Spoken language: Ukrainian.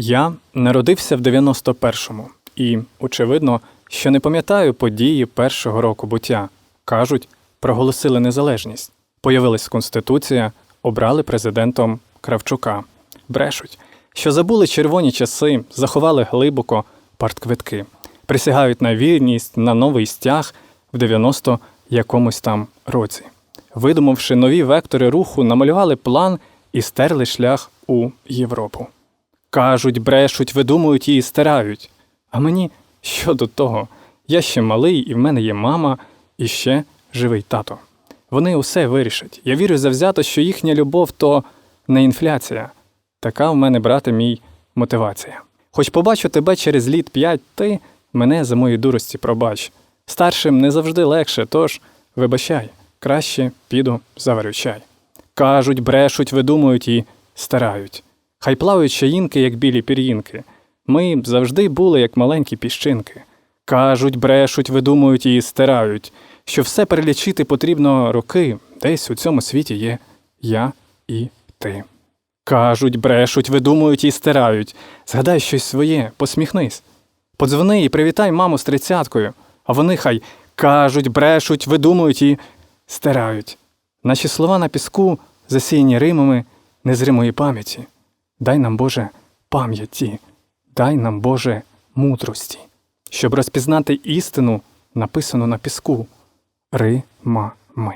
Я народився в 91-му і, очевидно, що не пам'ятаю події першого року буття. Кажуть, проголосили незалежність. Появилась Конституція, обрали президентом Кравчука. Брешуть, що забули червоні часи, заховали глибоко партквитки. Присягають на вірність, на новий стяг в 90 якомусь там році. Видумавши нові вектори руху, намалювали план і стерли шлях у Європу. Кажуть, брешуть, видумують і стирають. А мені що до того? Я ще малий, і в мене є мама, і ще живий тато. Вони усе вирішать. Я вірю завзято, що їхня любов то не інфляція. Така в мене, брате мій, мотивація. Хоч побачу тебе через літ п'ять, ти мене за мої дурості пробач. Старшим не завжди легше, тож вибачай, краще піду заварю чай. Кажуть, брешуть, видумують і старають. Хай плавають чаїнки, як білі пір'їнки. Ми завжди були, як маленькі піщинки. Кажуть, брешуть, видумують і стирають, що все перелічити потрібно роки, десь у цьому світі є я і ти. Кажуть, брешуть, видумують і стирають. Згадай щось своє, посміхнись. Подзвони і привітай маму з тридцяткою, а вони хай кажуть, брешуть, видумують і стирають. Наші слова на піску, засіяні римами незримої пам'яті. Дай нам, Боже, пам'яті, дай нам, Боже, мудрості, щоб розпізнати істину, написану на піску. Ри-ма-ми.